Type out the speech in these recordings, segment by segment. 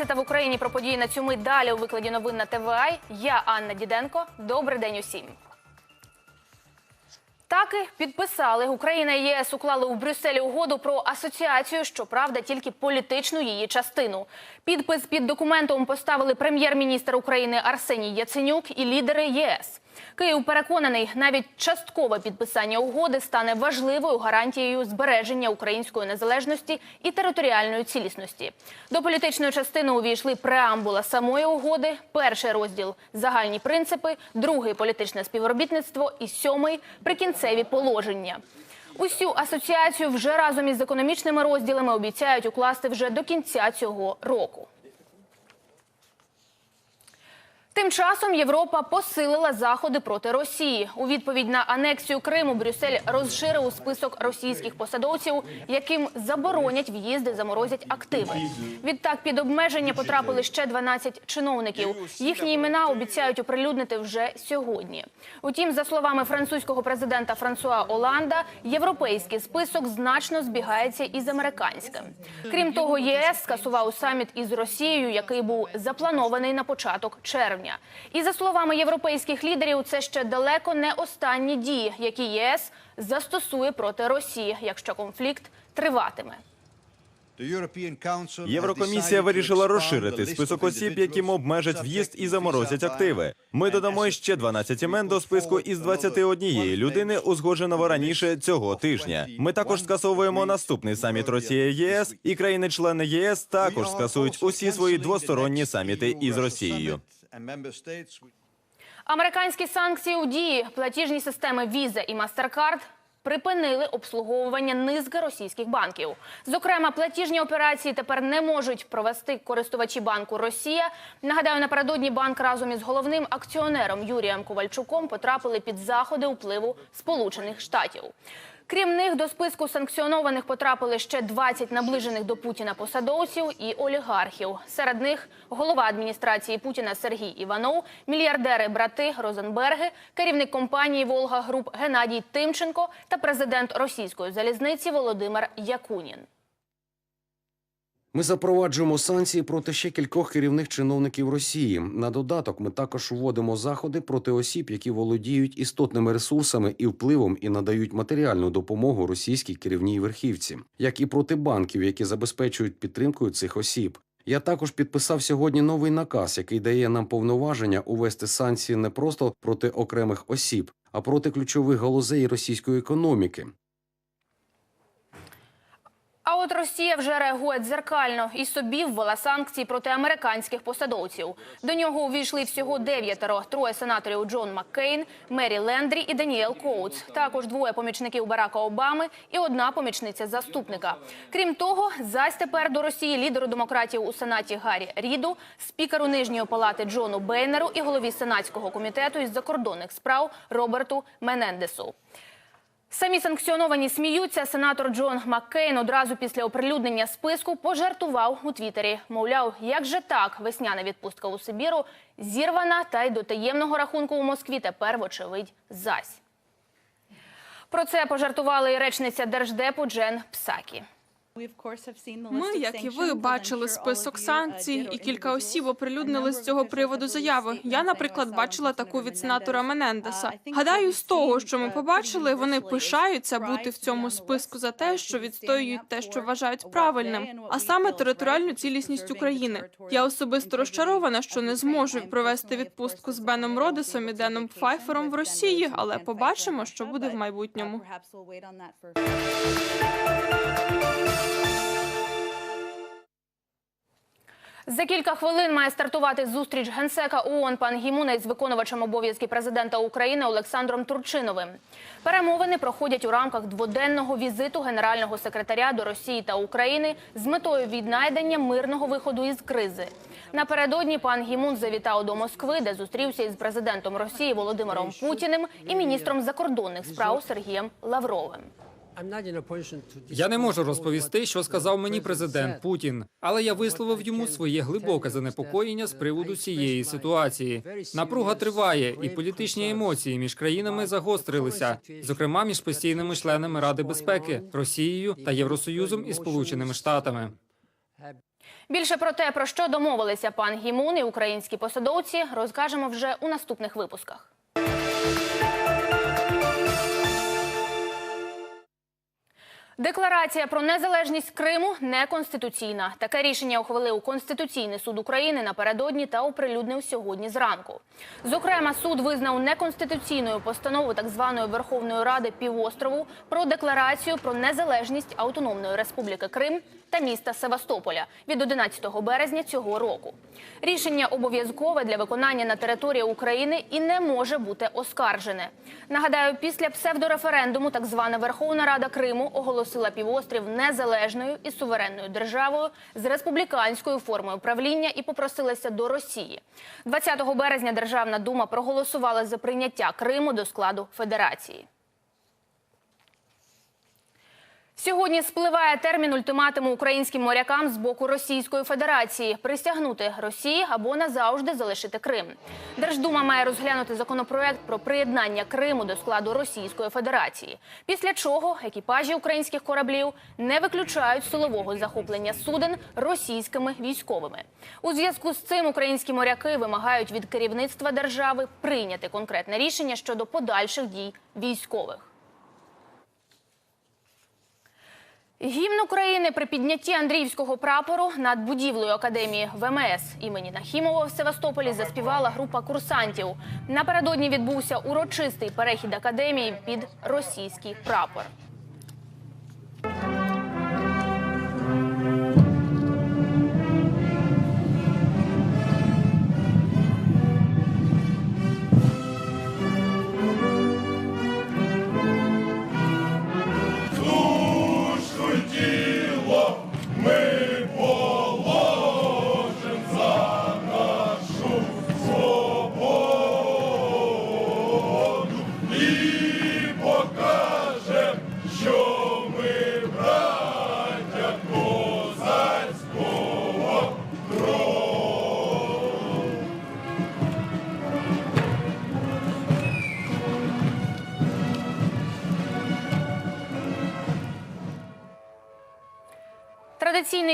12 в Україні про події на цю мить далі у викладі новин на ТВА. Я Анна Діденко. Добрий день усім. Таки підписали Україна і ЄС уклали у Брюсселі угоду про асоціацію, щоправда, тільки політичну її частину. Підпис під документом поставили прем'єр-міністр України Арсеній Яценюк і лідери ЄС. Київ переконаний, навіть часткове підписання угоди стане важливою гарантією збереження української незалежності і територіальної цілісності. До політичної частини увійшли преамбула самої угоди, перший розділ загальні принципи, другий політичне співробітництво і сьомий прикінцеві положення. Усю асоціацію вже разом із економічними розділами обіцяють укласти вже до кінця цього року. Тим часом Європа посилила заходи проти Росії. У відповідь на анексію Криму Брюссель розширив список російських посадовців, яким заборонять в'їзди, заморозять активи. Відтак під обмеження потрапили ще 12 чиновників. Їхні імена обіцяють оприлюднити вже сьогодні. Утім, за словами французького президента Франсуа Оланда, європейський список значно збігається із американським. Крім того, ЄС скасував саміт із Росією, який був запланований на початок червня. І за словами європейських лідерів, це ще далеко не останні дії, які ЄС застосує проти Росії, якщо конфлікт триватиме. Єврокомісія вирішила розширити список осіб, яким обмежать в'їзд і заморозять активи. Ми додамо ще 12 імен до списку із 21 людини, узгодженого раніше цього тижня. Ми також скасовуємо наступний саміт Росія ЄС, і країни-члени ЄС також скасують усі свої двосторонні саміти із Росією. Американські санкції у дії, платіжні системи Visa і MasterCard припинили обслуговування низки російських банків. Зокрема, платіжні операції тепер не можуть провести користувачі банку Росія. Нагадаю, напередодні банк разом із головним акціонером Юрієм Ковальчуком потрапили під заходи впливу Сполучених Штатів. Крім них, до списку санкціонованих потрапили ще 20 наближених до Путіна посадовців і олігархів. Серед них голова адміністрації Путіна Сергій Іванов, мільярдери брати Розенберги, керівник компанії Волга Груп Геннадій Тимченко та президент російської залізниці Володимир Якунін. Ми запроваджуємо санкції проти ще кількох керівних чиновників Росії. На додаток, ми також вводимо заходи проти осіб, які володіють істотними ресурсами і впливом і надають матеріальну допомогу російській керівній верхівці, як і проти банків, які забезпечують підтримкою цих осіб. Я також підписав сьогодні новий наказ, який дає нам повноваження увести санкції не просто проти окремих осіб, а проти ключових галузей російської економіки. От Росія вже реагує дзеркально і собі ввела санкції проти американських посадовців. До нього увійшли всього дев'ятеро. Троє сенаторів Джон Маккейн, Мері Лендрі і Даніел Коутс. Також двоє помічників Барака Обами і одна помічниця заступника. Крім того, зась тепер до Росії лідеру демократів у сенаті Гаррі Ріду, спікеру нижньої палати Джону Бейнеру і голові сенатського комітету із закордонних справ Роберту Менендесу. Самі санкціоновані сміються. Сенатор Джон Маккейн одразу після оприлюднення списку пожартував у Твіттері. Мовляв, як же так, весняна відпустка у Сибіру зірвана, та й до таємного рахунку у Москві тепер, вочевидь, зась. Про це пожартувала і речниця держдепу Джен Псакі. Ми, як і ви, бачили список санкцій, і кілька осіб оприлюднили з цього приводу заяви. Я, наприклад, бачила таку від сенатора Менендеса. Гадаю, з того, що ми побачили, вони пишаються бути в цьому списку за те, що відстоюють те, що вважають правильним, а саме територіальну цілісність України. Я особисто розчарована, що не зможу провести відпустку з Беном Родесом і Деном Пфайфером в Росії, але побачимо, що буде в майбутньому. За кілька хвилин має стартувати зустріч генсека ООН пан Гімуна із виконувачем обов'язків президента України Олександром Турчиновим. Перемовини проходять у рамках дводенного візиту генерального секретаря до Росії та України з метою віднайдення мирного виходу із кризи. Напередодні пан Гімун завітав до Москви, де зустрівся із президентом Росії Володимиром Путіним і міністром закордонних справ Сергієм Лавровим. Я не можу розповісти, що сказав мені президент Путін, але я висловив йому своє глибоке занепокоєння з приводу цієї ситуації. Напруга триває, і політичні емоції між країнами загострилися, зокрема між постійними членами Ради безпеки Росією та Євросоюзом і Сполученими Штатами. Більше про те, про що домовилися пан Гімун і українські посадовці, розкажемо вже у наступних випусках. Декларація про незалежність Криму неконституційна. Таке рішення ухвалив Конституційний суд України напередодні та оприлюднив сьогодні зранку. Зокрема, суд визнав неконституційною постанову так званої Верховної Ради півострову про декларацію про незалежність Автономної Республіки Крим та міста Севастополя від 11 березня цього року. Рішення обов'язкове для виконання на території України і не може бути оскаржене. Нагадаю, після псевдореферендуму так звана Верховна Рада Криму оголосила півострів незалежною і суверенною державою з республіканською формою правління і попросилася до Росії. 20 березня Державна дума проголосувала за прийняття Криму до складу федерації. Сьогодні спливає термін ультиматуму українським морякам з боку Російської Федерації присягнути Росії або назавжди залишити Крим. Держдума має розглянути законопроект про приєднання Криму до складу Російської Федерації. Після чого екіпажі українських кораблів не виключають силового захоплення суден російськими військовими. У зв'язку з цим українські моряки вимагають від керівництва держави прийняти конкретне рішення щодо подальших дій військових. Гімн України при піднятті Андріївського прапору над будівлею академії ВМС імені Нахімова в Севастополі заспівала група курсантів. Напередодні відбувся урочистий перехід академії під російський прапор.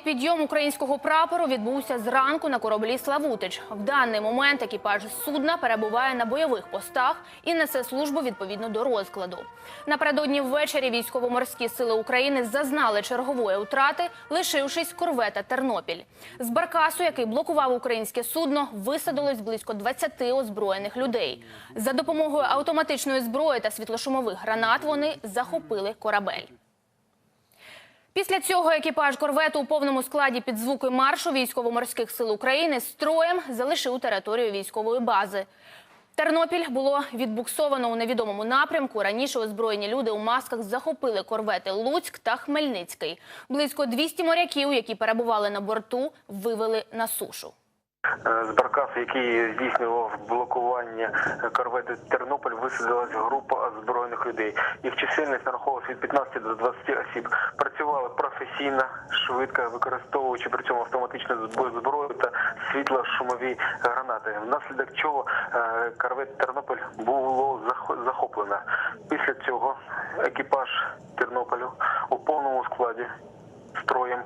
Підйом українського прапору відбувся зранку на кораблі Славутич. В даний момент екіпаж судна перебуває на бойових постах і несе службу відповідно до розкладу. Напередодні ввечері військово-морські сили України зазнали чергової втрати, лишившись корвета Тернопіль. З баркасу, який блокував українське судно, висадилось близько 20 озброєних людей. За допомогою автоматичної зброї та світлошумових гранат вони захопили корабель. Після цього екіпаж корвету у повному складі під звуки маршу військово-морських сил України строєм залишив територію військової бази. Тернопіль було відбуксовано у невідомому напрямку. Раніше озброєні люди у масках захопили корвети Луцьк та Хмельницький. Близько 200 моряків, які перебували на борту, вивели на сушу. Е, З баркасу, який здійснював блокування корвети Тернопіль, висадилась група озброєних людей. Їх чисельність нараховувалась від 15 до 20 осіб. Працювали професійно, швидко, використовуючи при цьому автоматичну зб- зброю та світло-шумові гранати. Внаслідок чого е, корвет Тернопіль було зах- захоплено. Після цього екіпаж Тернополю у повному складі строєм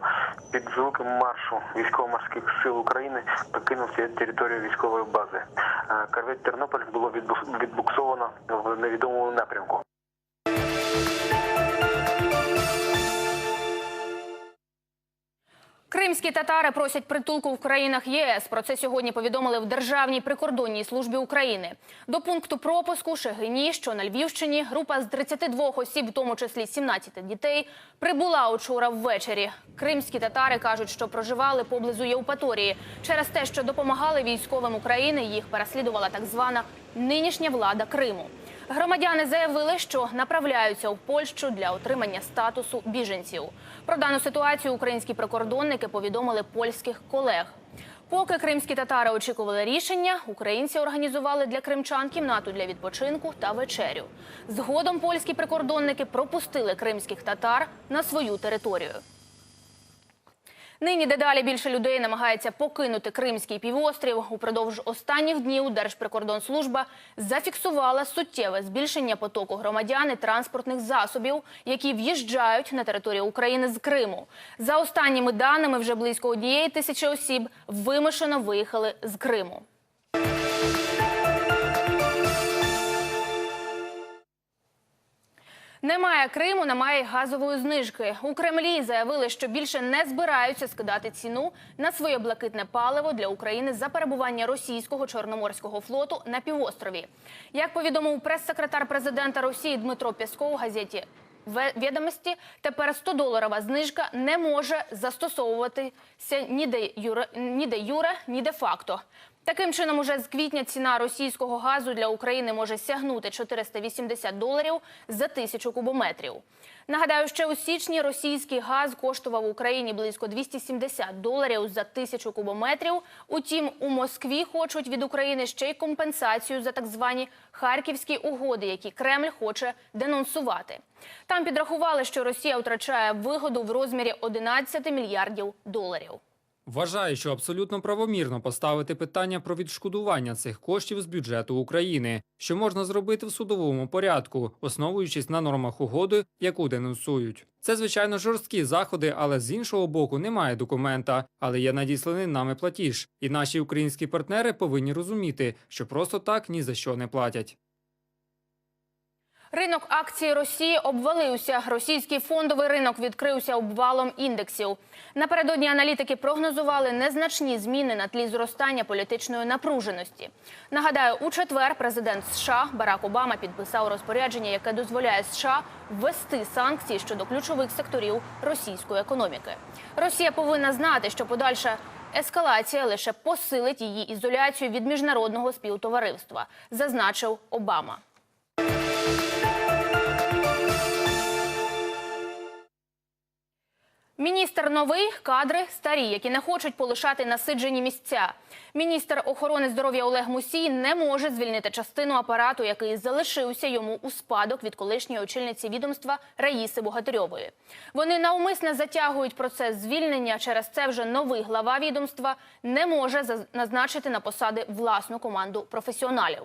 під звуком маршу військово-морських сил України покинув територію військової бази. Е, Корвет Тернопіль було відбу- відбуксовано в невідомому напрямку. Кримські татари просять притулку в країнах єС. Про це сьогодні повідомили в Державній прикордонній службі України. До пункту пропуску Шегині, що на Львівщині, група з 32 осіб, в тому числі 17 дітей, прибула учора ввечері. Кримські татари кажуть, що проживали поблизу Євпаторії. Через те, що допомагали військовим України, їх переслідувала так звана нинішня влада Криму. Громадяни заявили, що направляються в Польщу для отримання статусу біженців. Про дану ситуацію українські прикордонники повідомили польських колег. Поки кримські татари очікували рішення, українці організували для кримчан кімнату для відпочинку та вечерю. Згодом польські прикордонники пропустили кримських татар на свою територію. Нині дедалі більше людей намагається покинути Кримський півострів. Упродовж останніх днів Держприкордонслужба зафіксувала суттєве збільшення потоку громадян і транспортних засобів, які в'їжджають на територію України з Криму. За останніми даними, вже близько однієї тисячі осіб вимушено виїхали з Криму. Немає Криму, немає газової знижки. У Кремлі заявили, що більше не збираються скидати ціну на своє блакитне паливо для України за перебування російського чорноморського флоту на півострові. Як повідомив прес-секретар президента Росії Дмитро Пєсков у газеті «Ве- «Відомості», тепер 100-доларова знижка не може застосовуватися ні де юре, ні де юре, ні де факто. Таким чином, уже з квітня ціна російського газу для України може сягнути 480 доларів за тисячу кубометрів. Нагадаю, ще у січні російський газ коштував Україні близько 270 доларів за тисячу кубометрів. Утім, у Москві хочуть від України ще й компенсацію за так звані харківські угоди, які Кремль хоче денонсувати. Там підрахували, що Росія втрачає вигоду в розмірі 11 мільярдів доларів. Вважаю, що абсолютно правомірно поставити питання про відшкодування цих коштів з бюджету України, що можна зробити в судовому порядку, основуючись на нормах угоди, яку денонсують. Це звичайно жорсткі заходи, але з іншого боку немає документа, але є надісланий нами платіж. І наші українські партнери повинні розуміти, що просто так ні за що не платять. Ринок акцій Росії обвалився. Російський фондовий ринок відкрився обвалом індексів. Напередодні аналітики прогнозували незначні зміни на тлі зростання політичної напруженості. Нагадаю, у четвер президент США Барак Обама підписав розпорядження, яке дозволяє США ввести санкції щодо ключових секторів російської економіки. Росія повинна знати, що подальша ескалація лише посилить її ізоляцію від міжнародного співтовариства, зазначив Обама. Міністр новий, кадри старі, які не хочуть полишати насиджені місця. Міністр охорони здоров'я Олег Мусій не може звільнити частину апарату, який залишився йому у спадок від колишньої очільниці відомства Раїси Богатирьової. Вони навмисно затягують процес звільнення. Через це вже новий глава відомства не може назначити на посади власну команду професіоналів.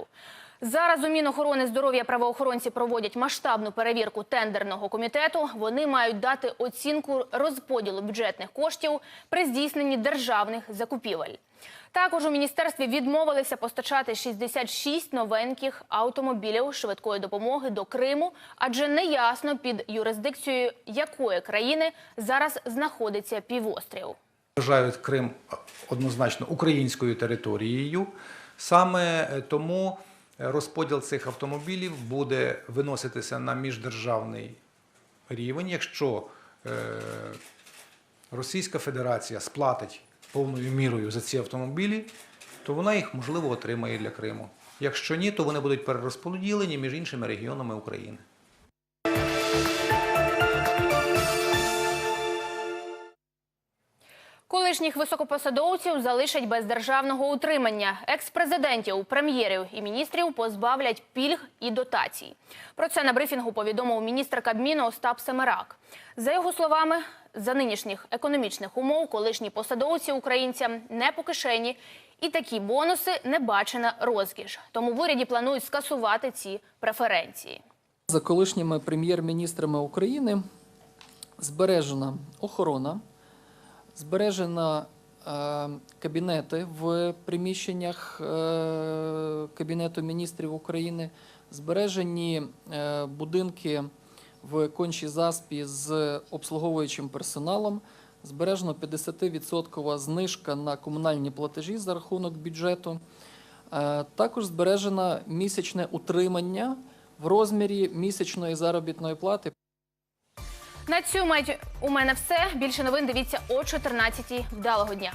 Зараз у Мінохорони здоров'я правоохоронці проводять масштабну перевірку тендерного комітету. Вони мають дати оцінку розподілу бюджетних коштів при здійсненні державних закупівель. Також у міністерстві відмовилися постачати 66 новеньких автомобілів швидкої допомоги до Криму, адже неясно під юрисдикцією якої країни зараз знаходиться півострів. вважають Крим однозначно українською територією. Саме тому розподіл цих автомобілів буде виноситися на міждержавний рівень. Якщо е, Російська Федерація сплатить повною мірою за ці автомобілі, то вона їх можливо отримає для Криму. Якщо ні, то вони будуть перерозподілені між іншими регіонами України. Колишніх високопосадовців залишать без державного утримання. Екс-президентів, прем'єрів і міністрів позбавлять пільг і дотацій. Про це на брифінгу повідомив міністр Кабміну Остап Семерак. За його словами, за нинішніх економічних умов колишні посадовці українцям не по кишені, і такі бонуси не бачена розкіш. Тому в уряді планують скасувати ці преференції. За колишніми прем'єр-міністрами України збережена охорона, збережена е, кабінети в приміщеннях е, Кабінету міністрів України, збережені е, будинки в кончій заспі з обслуговуючим персоналом, збережено 50% знижка на комунальні платежі за рахунок бюджету. Також збережено місячне утримання в розмірі місячної заробітної плати. На цю мать у мене все. Більше новин дивіться о 14-й. Вдалого дня.